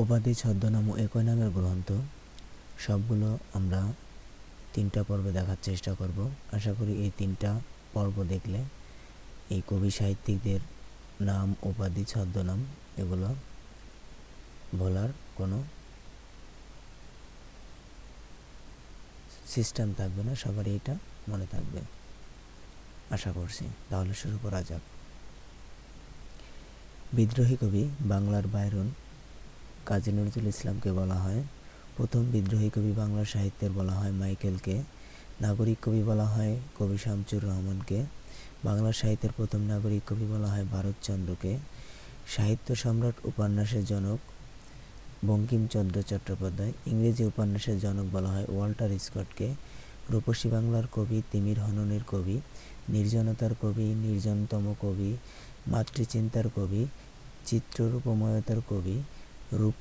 উপাধি, ছদ্মনাম একই নামের গ্রন্থ। সবগুলো আমরা তিনটা পর্বে দেখার চেষ্টা করব। আশা করি এই তিনটা পর্ব দেখলে এই কবি সাহিত্যিকদের নাম, উপাধি, ছদ্মনাম এগুলো বলার কোনো সিস্টেম থাকবে না, সবারই এটা মনে থাকবে। আশা করছি। তাহলে শুরু করা যাক। বিদ্রোহী কবি বাংলার বাইরন কাজী নজরুল ইসলামকে বলা হয়। প্রথম বিদ্রোহী কবি বাংলা সাহিত্যের বলা হয় মাইকেলকে। নাগরিক কবি বলা হয় কবি শামচুর রহমানকে। বাংলা সাহিত্যের প্রথম নাগরিক কবি বলা হয় ভারতচন্দ্রকে। সাহিত্য সম্রাট উপন্যাসের জনক বঙ্কিমচন্দ্র চট্টোপাধ্যায়। ইংরেজি উপন্যাসের জনক বলা হয় ওয়াল্টার স্কটকে। রূপসী বাংলার কবি, তিমির হননের কবি, নির্জনতার কবি, নির্জনতম কবি, মাতৃচিন্তার কবি, চিত্ররূপময়তার কবি রূপ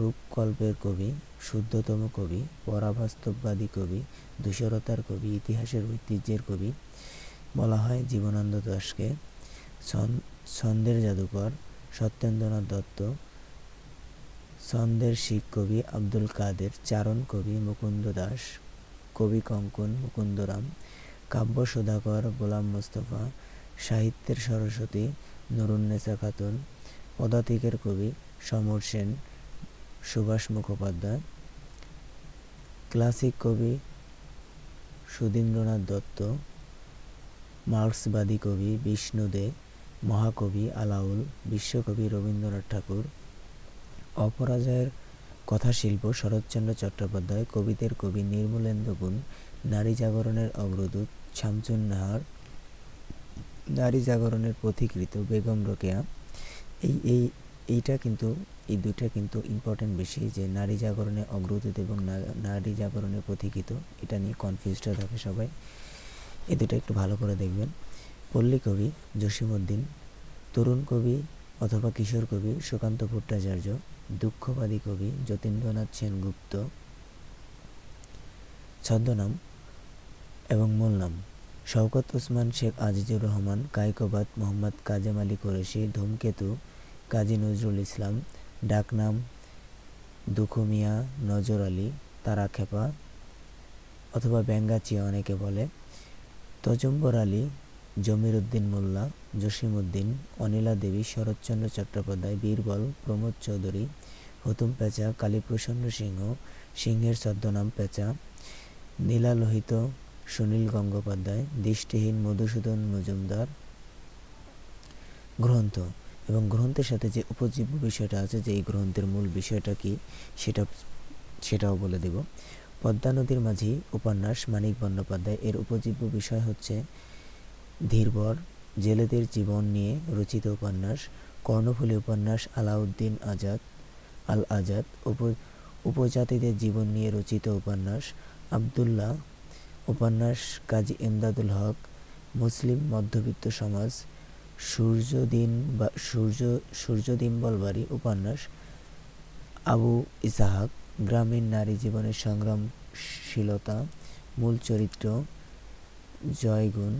রূপকল্পের কবি, শুদ্ধতম কবি, পরাবাস্তববাদী কবি ধূসরতার কবি, ইতিহাসের ঐতিহ্যের কবি বলা হয় জীবনানন্দ দাসকে। ছন্দের জাদুকর সত্যেন্দ্রনাথ দত্ত ছন্দের শিখ কবি আব্দুল কাদের, চারণ কবি মুকুন্দ দাস, কবি কঙ্কন মুকুন্দরাম, কাব্য সুধাকর গোলাম মোস্তফা, সাহিত্যের সরস্বতী নুরুন্নেসা খাতুন, পদাতিকের কবি সমর সেন, সুভাষ মুখোপাধ্যায়, ক্লাসিক কবি সুধীন্দ্রনাথ দত্ত, মার্ক্সবাদী কবি বিষ্ণু দে, মহাকবি আলাউল, বিশ্বকবি রবীন্দ্রনাথ ঠাকুর, অপরাজয়ের কথাশিল্প শরৎচন্দ্র চট্টোপাধ্যায়, কবিদের কবি নির্মলেন্দু গুণ, নারী জাগরণের অগ্রদূত শামসুন নাহার, নারী জাগরণের পথিকৃত বেগম রোকেয়া। এই এই এইটা কিন্তু, এই দুইটা কিন্তু ইম্পর্টেন্ট বেশি যে নারী জাগরণে অগ্রদূত এবং নারী জাগরণের পথিকৃত এটা নিয়ে কনফিউজড থাকে সবাই। এই দুটো একটু ভালো করে দেখবেন। পল্লী কবি জসিমউদ্দিন, তরুণ কবি অথবা কিশোর কবি সুকান্ত ভট্টাচার্য, দুঃখবাদী কবি যতীন্দ্রনাথ সেনগুপ্ত, ছদ্মনাম এবং মূল নাম শওকত ওসমান শেখ আজিজুর রহমান, কায়কোবাদ মোহাম্মদ কাজেম আলী কুরেশি ধূমকেতু কাজী নজরুল ইসলাম, ডাকনাম দুখুমিয়া, নজর আলী, তারা খেপা অথবা ব্যাঙ্গাচিয়া অনেকে বলে। তজম্বর আলী জমির উদ্দিন মোল্লা জসিম উদ্দিন অনিলা দেবী, শরৎচন্দ্র চট্টোপাধ্যায়, বীরবল, প্রমোদ চৌধুরী, হুতুম পেঁচা, কালীপ্রসন্ন সিংহ, সিংহের ছদ্মনাম পেঁচা, নীলালোহিত সুনীল গঙ্গোপাধ্যায়, দৃষ্টিহীন মধুসূদন মজুমদার। গ্রন্থ এবং গ্রন্থের সাথে যে উপজীব্য বিষয়টা আছে, যে এই গ্রন্থের মূল বিষয়টা কি, সেটা, সেটাও বলে দেব। পদ্মা নদীর মাঝি উপন্যাস মানিক বন্দ্যোপাধ্যায়, এর উপজীব্য বিষয় হচ্ছে ধীরবর, জেলেদের জীবন নিয়ে রচিত উপন্যাস, কর্ণফুলী উপন্যাস, আলাউদ্দিন আজাদ আল আজাদ উপ, উপজাতিদের জীবন নিয়ে রচিত উপন্যাস, আবদুল্লাহ, উপন্যাস কাজী এমদাদুল হক, মুসলিম মধ্যবিত্ত সমাজ সূর্যদিন বা সূর্য সূর্যদিম্বল বাড়ি উপন্যাস আবু ইসাহাক, গ্রামীণ নারী জীবনের সংগ্রামশীলতা, মূল চরিত্র জয়গুণ।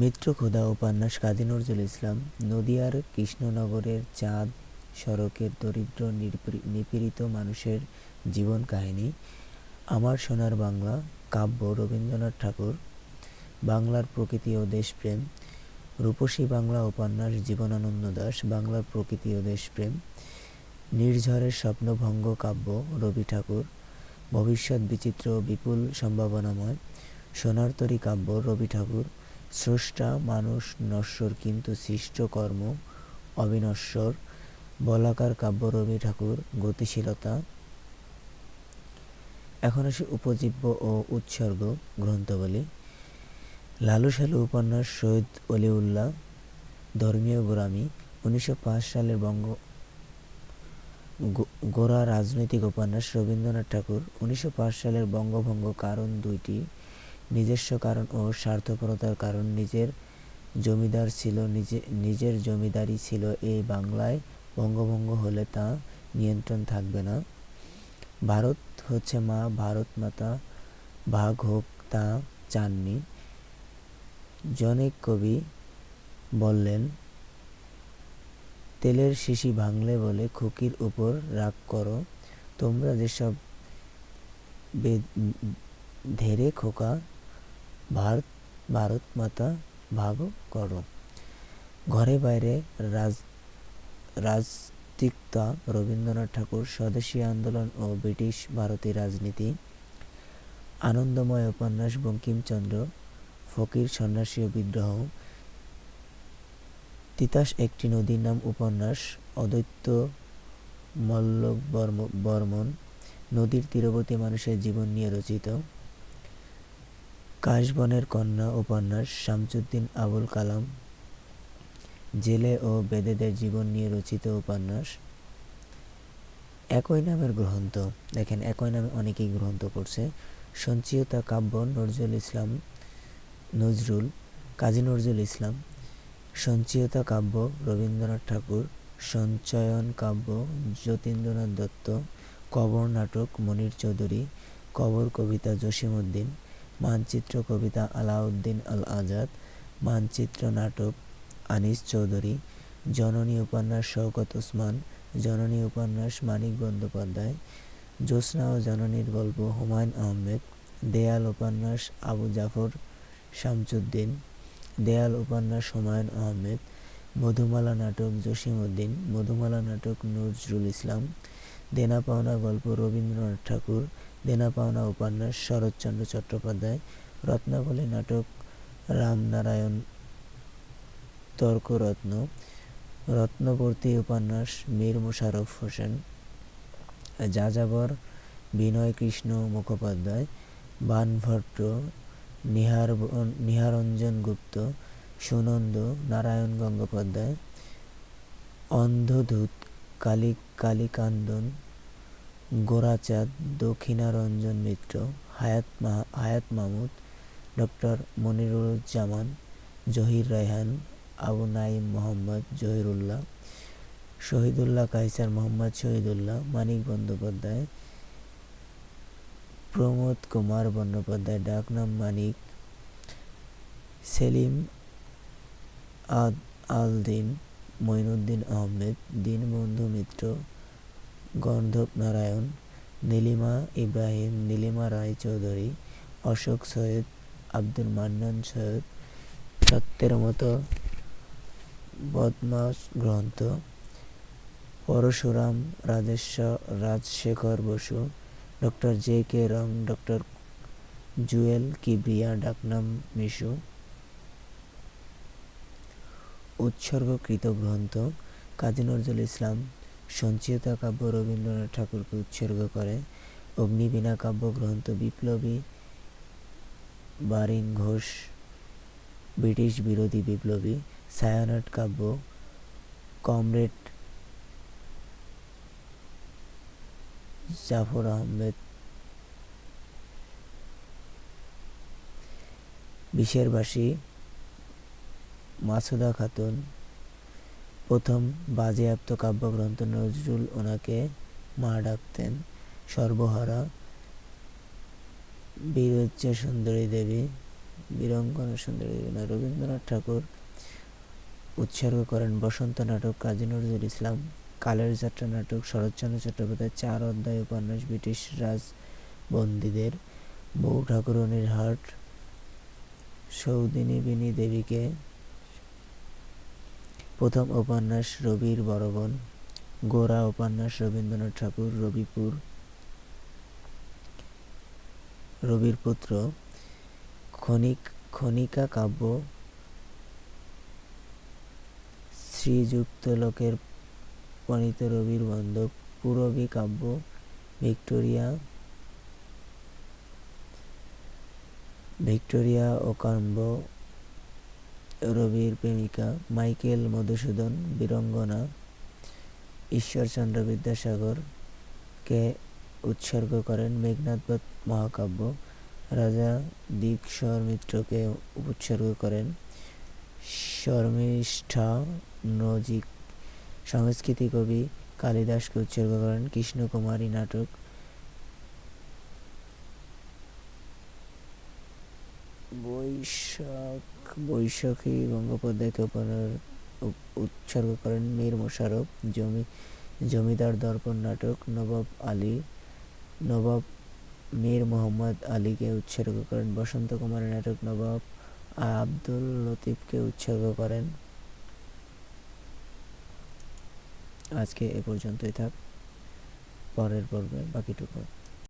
মিত্র খোদা উপন্যাস কাজী নজরুল ইসলাম, নদিয়ার কৃষ্ণনগরের চাঁদ সড়কের দরিদ্র নিপীড়িত মানুষের জীবন কাহিনী, আমার সোনার বাংলা, কাব্য রবীন্দ্রনাথ ঠাকুর। বাংলার প্রকৃতি ও দেশপ্রেম। রূপসী বাংলা উপন্যাস জীবনানন্দ দাস, বাংলার প্রকৃতি ও দেশপ্রেম। নির্ঝরের স্বপ্নভঙ্গ কাব্য, রবি ঠাকুর। ভবিষ্যৎ বিচিত্র বিপুল সম্ভাবনাময়। সোনারতরী কাব্য, রবি ঠাকুর। স্রষ্টা, মানুষ, নশ্বর কিন্তু সৃষ্ট কর্ম, অবিনশ্বর। বলাকার কাব্য, রবি ঠাকুর, গতিশীলতা। এখন আসি উপজীব্য ও উৎসর্গ গ্রন্থবলী লালু সালু উপন্যাস সৈয়দ অলিউল্লাহ, ধর্মীয় গোরামি উনিশশো পাঁচ সালের বঙ্গ গোড়া রাজনৈতিক উপন্যাস রবীন্দ্রনাথ ঠাকুর, উনিশশো পাঁচ সালের বঙ্গভঙ্গ কারণ দুইটি, নিজস্ব কারণ ও স্বার্থপরতার কারণ। নিজের জমিদার ছিল, নিজে, নিজের জমিদারি ছিল এই বাংলায়, বঙ্গভঙ্গ হলে তা নিয়ন্ত্রণ থাকবে না। ভারত হচ্ছে মা, ভারত মাতা, ভাগ হোক তা চাননি। জনেক কবি বললেন, তেলের শিশি ভাঙলে বলে খুকির উপর রাগ করো। তোমরা যেসব ধেরে খোকা ভারত ভারত মাতা ভাগ করো। ঘরে বাইরে রাজ, রাজতিক্তা, রবীন্দ্রনাথ ঠাকুর, স্বদেশী আন্দোলন ও ব্রিটিশ ভারতের রাজনীতি, আনন্দময় উপন্যাস বঙ্কিমচন্দ্র ফকির, সন্ন্যাসী ও বিদ্রোহ। তিতাস একটি নদীর নাম উপন্যাস মল্লক বর্ম- বর্মন। নদীর তীরবর্তী মানুষের জীবন নিয়ে রচিত। কাশবনের কন্যা উপন্যাস, শামসুদ্দিন আবুল কালাম। জেলে ও বেদেদের জীবন নিয়ে রচিত উপন্যাস। একই নামের গ্রন্থ। দেখেন, একই নামে অনেকেই গ্রন্থ করছে সঞ্চয়তা কাব্য, নজরুল ইসলাম নজরুল, কাজী নজরুল ইসলাম, সঞ্চয়তা কাব্য, রবীন্দ্রনাথ ঠাকুর, সঞ্চয়ন কাব্য, যতীন্দ্রনাথ দত্ত, কবর নাটক, মনির চৌধুরী, কবর কবিতা জসিমউদ্দিন, মানচিত্র কবিতা আলাউদ্দিন আল আজাদ মানচিত্র নাটক আনিস চৌধুরী, জননী উপন্যাস শওকত ওসমান, জননী উপন্যাস মানিক বন্দ্যোপাধ্যায়, জ্যোৎস্না ও জননীর গল্প হুমায়ুন আহমেদ, দেয়াল উপন্যাস আবু জাফর শামসুদ্দিন, দেয়াল উপন্যাস হুমায়ুন আহমেদ, মধুমালা নাটক জসিমউদ্দিন, মধুমালা নাটক নজরুল ইসলাম, দেনা পাওনা গল্প রবীন্দ্রনাথ ঠাকুর, দেনা পাওনা উপন্যাস শরৎচন্দ্র চট্টোপাধ্যায়, রত্নাবলী নাটক রামনারায়ণ তর্করত্ন, রত্নবর্তী উপন্যাস মীর মোশাররফ হোসেন, যাযাবর বিনয় কৃষ্ণ মুখোপাধ্যায়, বানভট্ট নিহার নিহারঞ্জন গুপ্ত, সুনন্দ নারায়ণ গঙ্গোপাধ্যায়, অন্ধধূত কালী, কালীকান্দন, গোরাচাঁদ, দক্ষিণারঞ্জন মিত্র, হায়াত মা, হায়াত মাহমুদ ডক্টর মনিরুজ্জামান, জহির রায়হান, আবু নাইম মোহাম্মদ, জহিরুল্লাহ, শহীদুল্লাহ কাইসার মোহাম্মদ, শহীদুল্লাহ, মানিক বন্দ্যোপাধ্যায় প্রমোদ কুমার বন্দ্যোপাধ্যায় ডাকনাম মানিক, সেলিম আদ আল দিন মঈনুদ্দিন আহমেদ, দীনবন্ধু মিত্র, গন্ধব নারায়ণ, নীলিমা ইব্রাহিম, নীলিমা রায় চৌধুরী অশোক সৈয়দ, আব্দুল মান্নান সৈয়দ, সত্যের মতো বদমাস গ্রন্থ, Parashuram Rajeshwar Rajshekhar Basu doctor J K রং ডক্টর জুয়েল কিবরিয়া, ডাকনাম মিশু। উৎসর্গকৃত গ্রন্থ কাজী নজরুল ইসলাম সঞ্চিতা কাব্য রবীন্দ্রনাথ ঠাকুরকে উৎসর্গ করে। অগ্নিবীণা কাব্য গ্রন্থ বিপ্লবী বারিন ঘোষ, ব্রিটিশ বিরোধী বিপ্লবী ছায়ানট কাব্য, কমরেড জাফর আহমেদ বিশেরবাসী মাসুদা খাতুন প্রথম বাজেয়াপ্ত কাব্যগ্রন্থ নজরুল ওনাকে মা ডাকতেন সর্বহারা বীরজ্জ সুন্দরী দেবী, বীরঙ্গনা সুন্দরী দেবী রবীন্দ্রনাথ ঠাকুর উৎসর্গ করেন বসন্ত নাটক কাজী নজরুল ইসলাম। কালের যাত্রা নাটক, শরৎচন্দ্র চট্টোপাধ্যায় চার অধ্যায় উপন্যাস, ব্রিটিশ রাজ রাজবন্দীদের বউ ঠাকুরনির হাট সৌদিনী বিনী দেবীকে। প্রথম উপন্যাস, রবির বড়বন গোরা উপন্যাস, রবীন্দ্রনাথ ঠাকুর, রবিপুর। রবির পুত্র ক্ষণিক ক্ষণিকা কাব্য। শ্রীযুক্ত লোকের প্রণীত রবির বন্ধব, পুরবী কাব্য, ভিক্টোরিয়া ভিক্টোরিয়া ও কাম্য রবির প্রেমিকা, মাইকেল মধুসূদন, বীরঙ্গনা, ঈশ্বরচন্দ্র বিদ্যাসাগর কে উৎসর্গ করেন মেঘনাথবধ মহাকাব্য। রাজা দীক্ষর মিত্রকে উৎসর্গ করেন শর্মিষ্ঠা নজিক সংস্কৃতি কবি কালিদাসকে উৎসর্গ করেন কৃষ্ণকুমারী নাটক। বৈশাখ, বৈশাখী গঙ্গোপাধ্যায়কে উৎসর্গ করেন মীর মোশাররফ জমি জমিদার দর্পণ নাটক, নবাব আলী নবাব মীর মোহাম্মদ আলীকে উৎসর্গ করেন বসন্ত কুমারের নাটক, নবাব আব্দুল লতিফকে উৎসর্গ করেন আজকে এ পর্যন্তই থাক। পরের পর্বে বাকিটুকু।